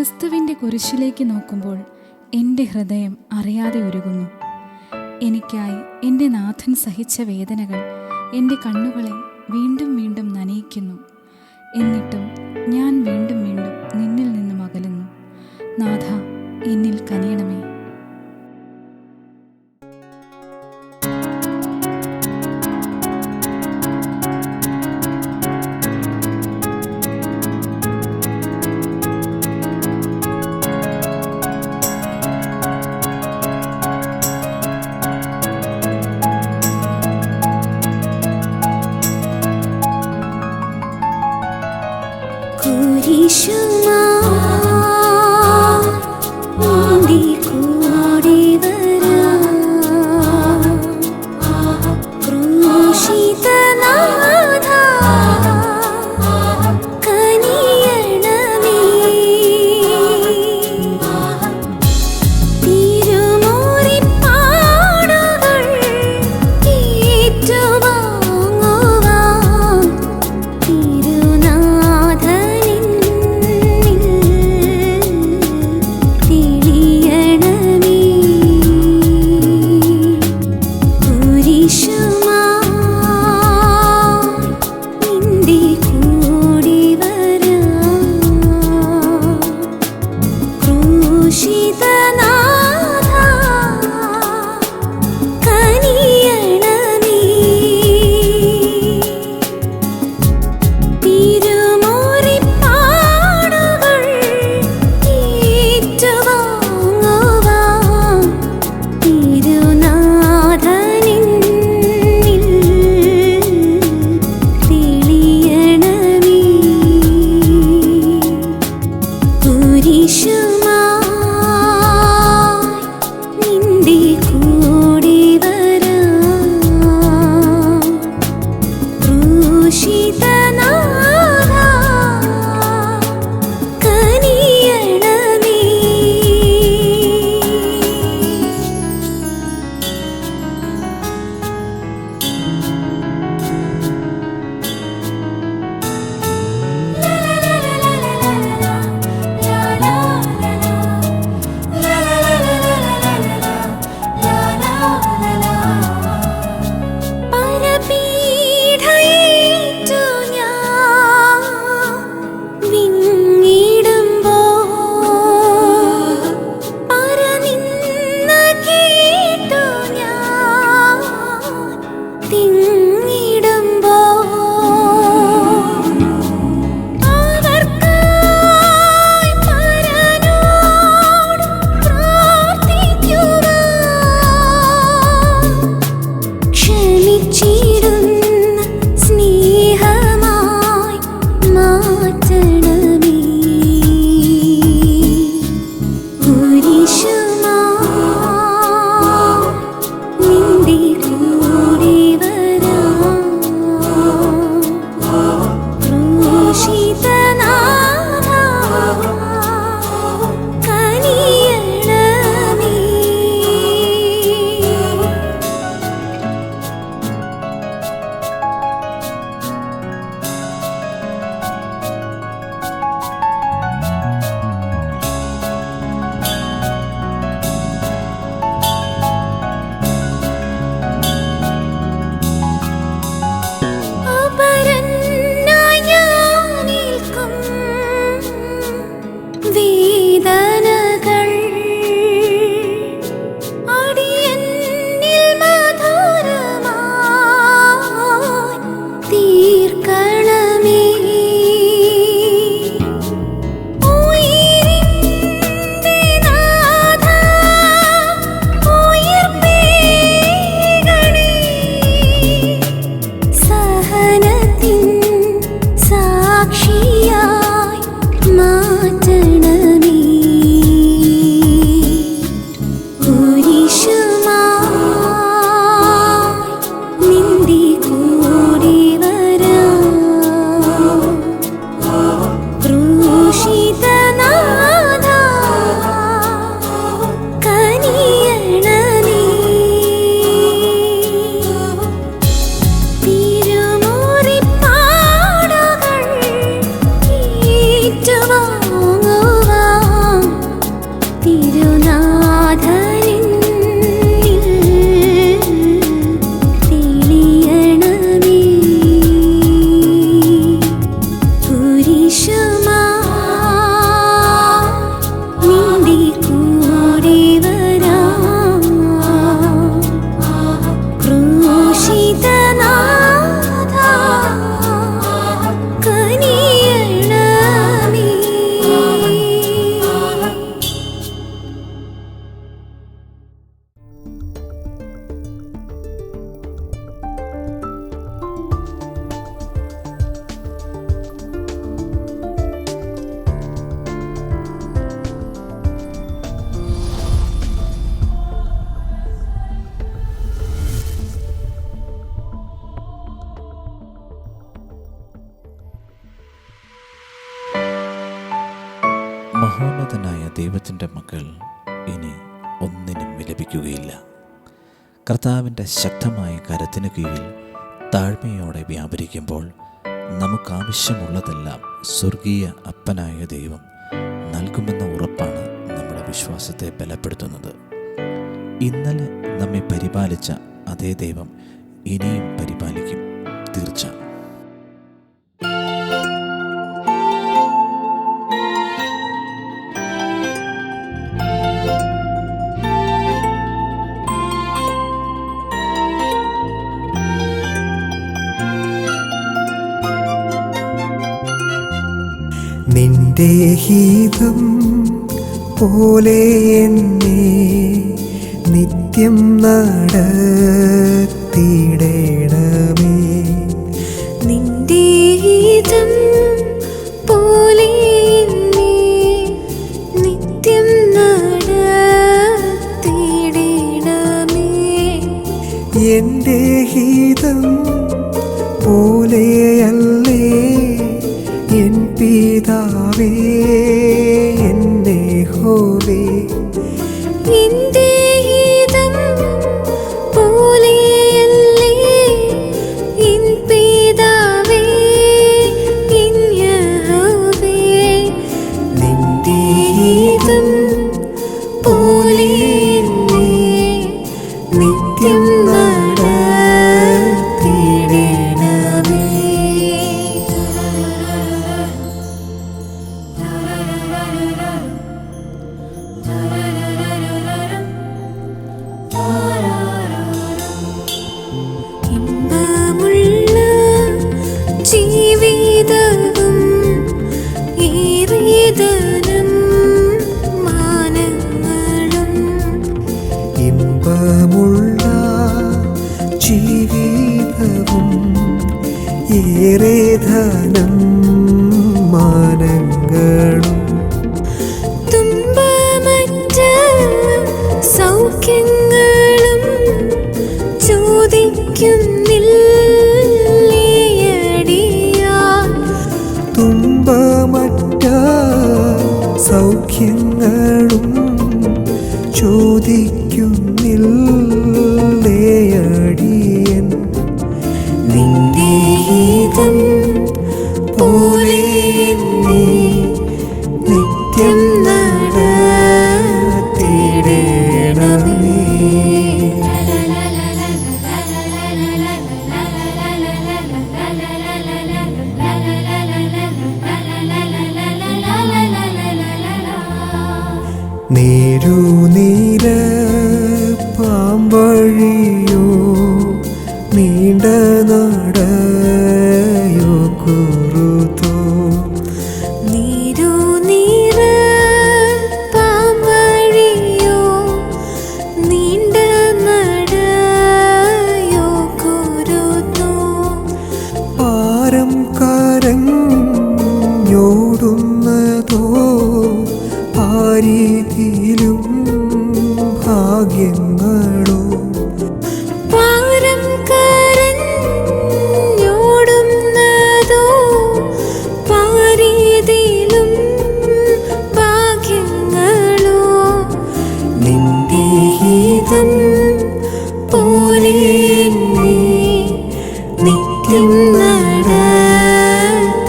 ക്രിസ്തുവിന്റെ കുരിശിലേക്ക് നോക്കുമ്പോൾ എന്റെ ഹൃദയം അറിയാതെ ഉരുകുന്നു. എനിക്കായി എന്റെ നാഥൻ സഹിച്ച വേദനകൾ എന്റെ കണ്ണുകളെ വീണ്ടും വീണ്ടും നനയിക്കുന്നു. എന്നിട്ടും ഞാൻ വീണ്ടും വീണ്ടും നിന്നിൽ നിന്നും അകലുന്നു. നാഥ എന്നിൽ കനിയണമേ. കർത്താവിന്റെ ശക്തമായ കരത്തിന് കീഴിൽ താഴ്മയോടെ വ്യാപരിക്കുമ്പോൾ നമുക്കാവശ്യമുള്ളതെല്ലാം സ്വർഗീയ അപ്പനായ ദൈവം നൽകുമെന്ന ഉറപ്പാണ് നമ്മുടെ വിശ്വാസത്തെ ബലപ്പെടുത്തുന്നത്. ഇന്നലെ നമ്മെ പരിപാലിച്ച അതേ ദൈവം ഇനിയും പരിപാലിക്കും. തീർച്ച. ദേഹീതം പോലെ എന്നെ നിത്യം നട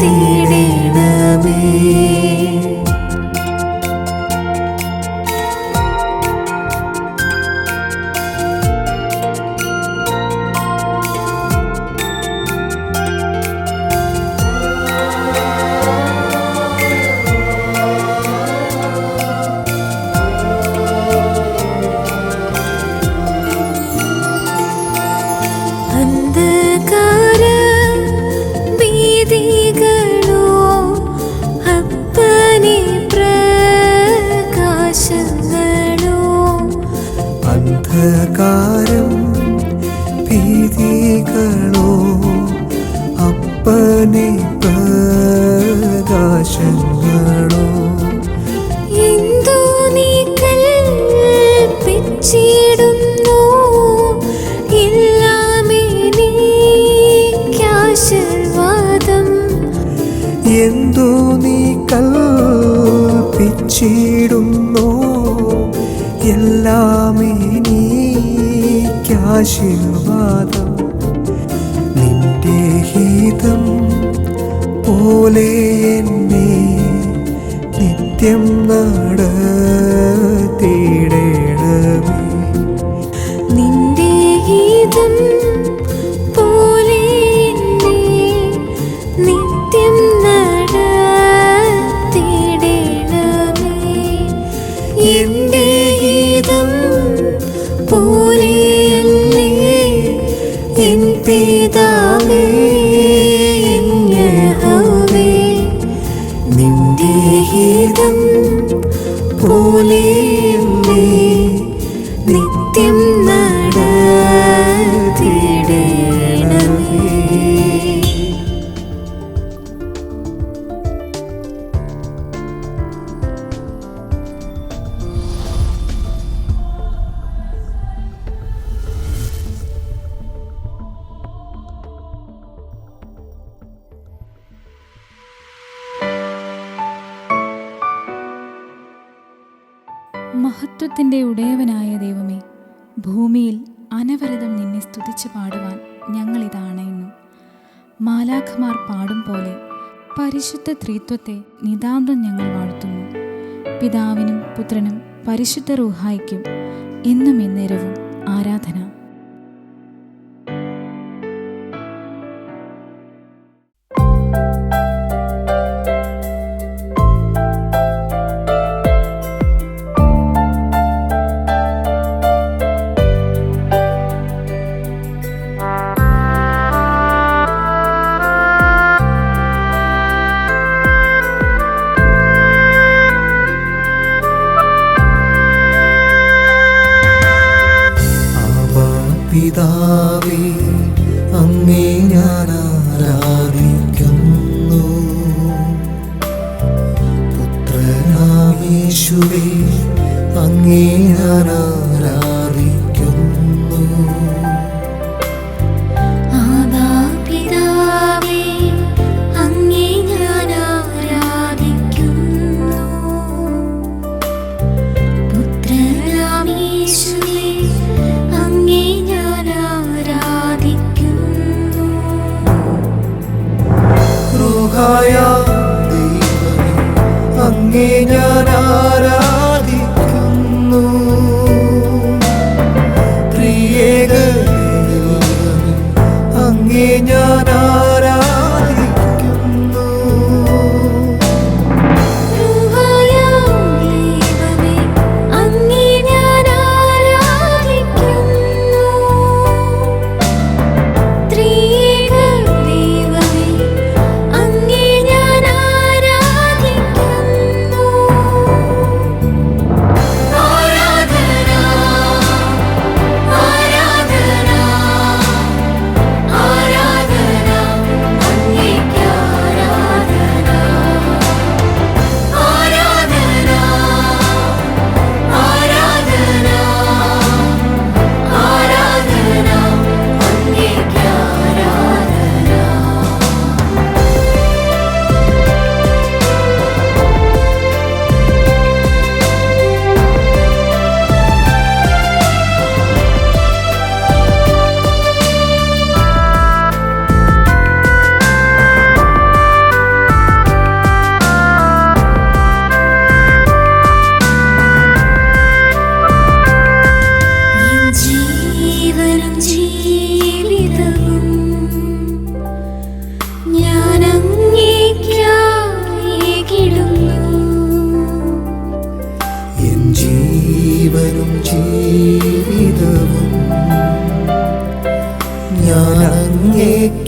നടത്തിയിടണമേ ആശീർവാദം. നിന്റെ ഹീതം പോലെ എന്നെ നിത്യം നാൾ ഗീതം പോലെ പരിശുദ്ധ ത്രിത്വത്തെ നിതാന്തം ഞങ്ങൾ വാഴ്ത്തുന്നു. പിതാവിനും പുത്രനും പരിശുദ്ധ റൂഹായ്ക്കും ഇന്നും ഇന്നേരവും ആരാധന.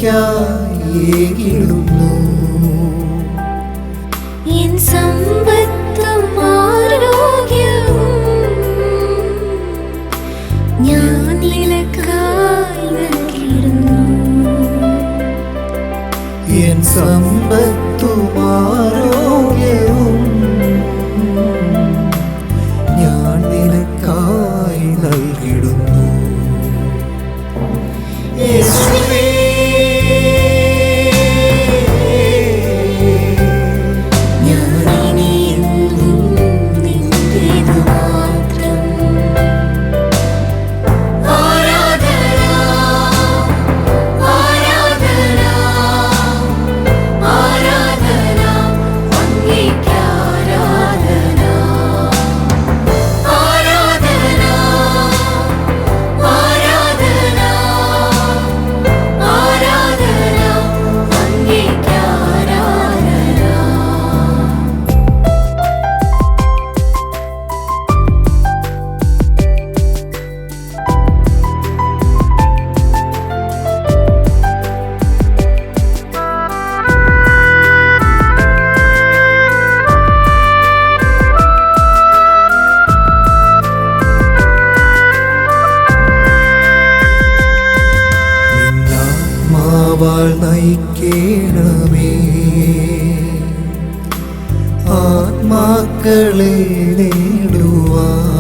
എനിക്കായി ഏകിടുന്നു വാൾ നയിക്കണമേ. ആത്മാക്കളെ നേടുവാ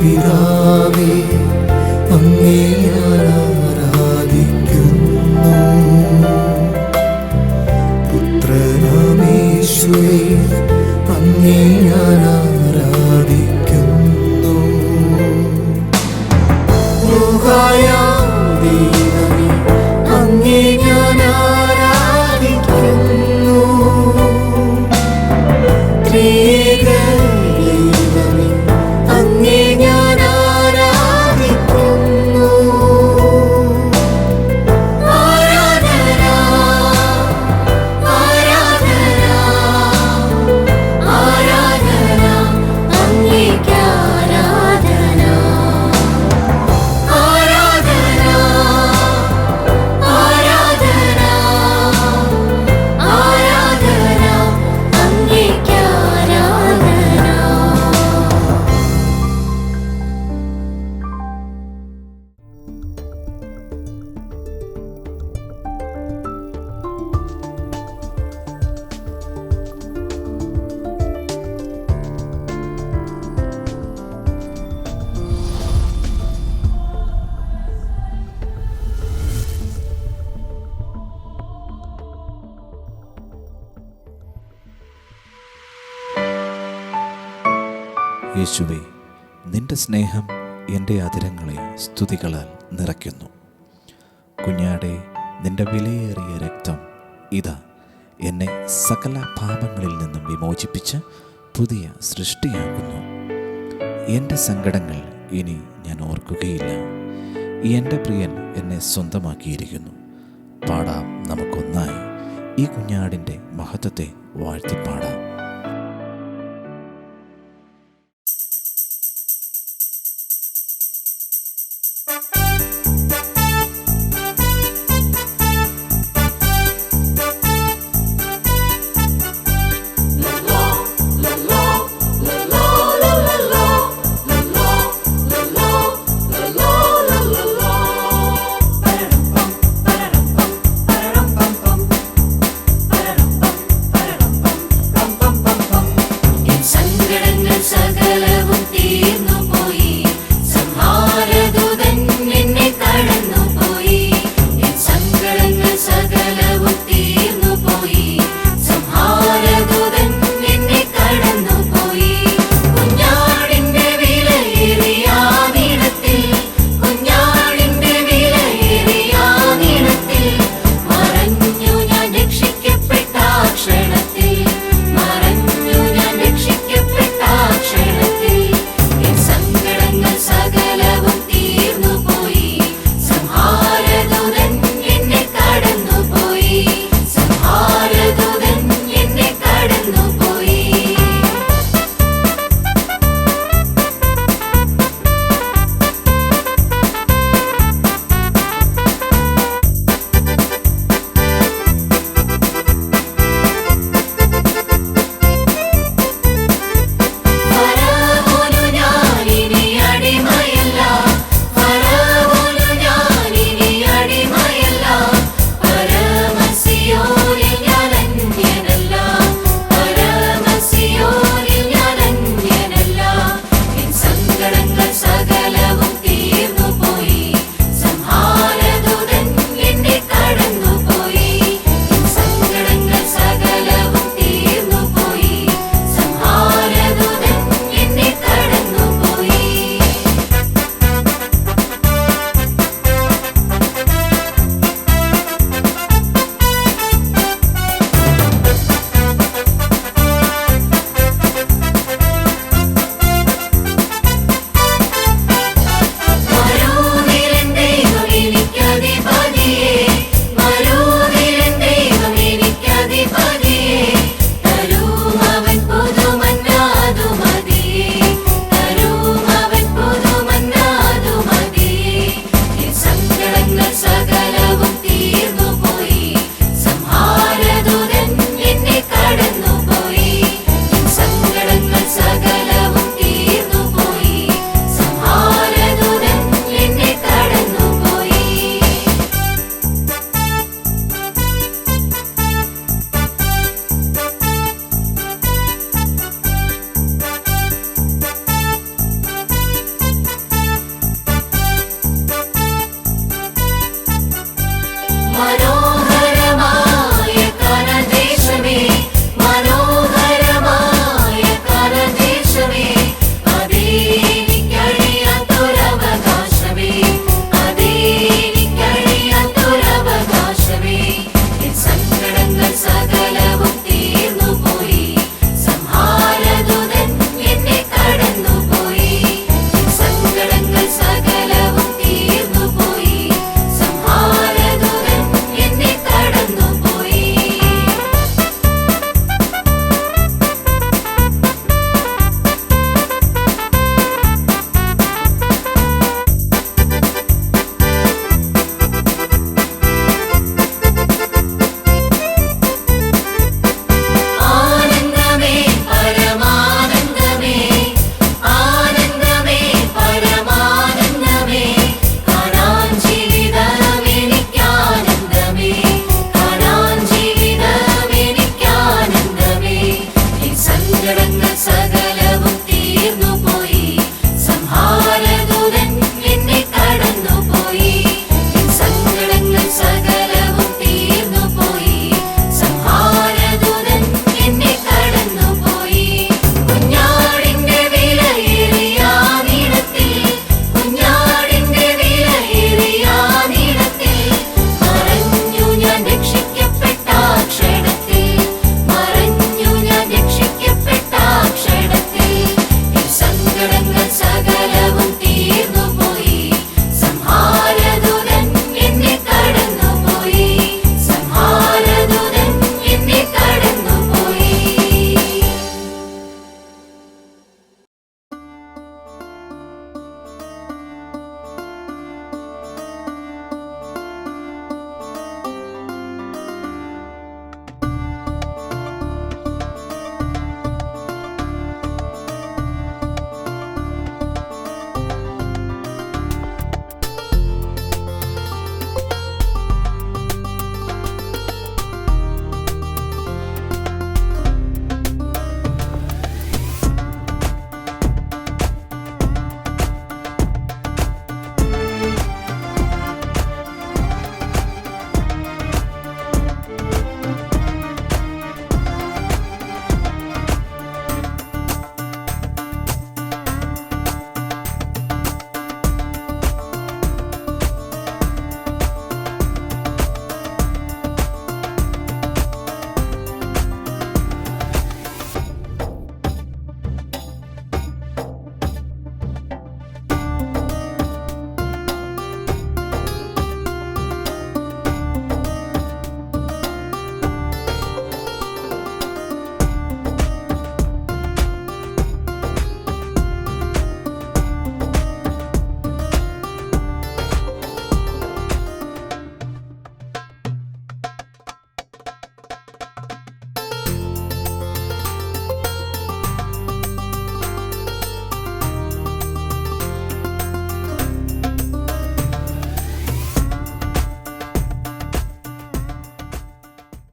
പിതാവേ അങ്ങേ ഞാൻ ആരാധിക്കുന്നു. പുത്രനാമേശുവേ അങ്ങേ ഞാൻ ആരാധിക്കുന്നു യേശുവേ നിന്റെ സ്നേഹം എന്റെ അതിരങ്ങളെ സ്തുതികളാൽ നിറയ്ക്കുന്നു. കുഞ്ഞാടെ നിന്റെ വിലയേറിയ രക്തം ഇതാ എന്നെ സകല പാപങ്ങളിൽ നിന്നും വിമോചിപ്പിച്ച് പുതിയ സൃഷ്ടിയാകുന്നു എന്റെ സങ്കടങ്ങൾ ഇനി ഞാൻ ഓർക്കുകയില്ല. എന്റെ പ്രിയൻ എന്നെ സ്വന്തമാക്കിയിരിക്കുന്നു. പാടാം നമുക്കൊന്നായി ഈ കുഞ്ഞാടിന്റെ മഹത്വത്തെ വാഴ്ത്തിപ്പാടാം.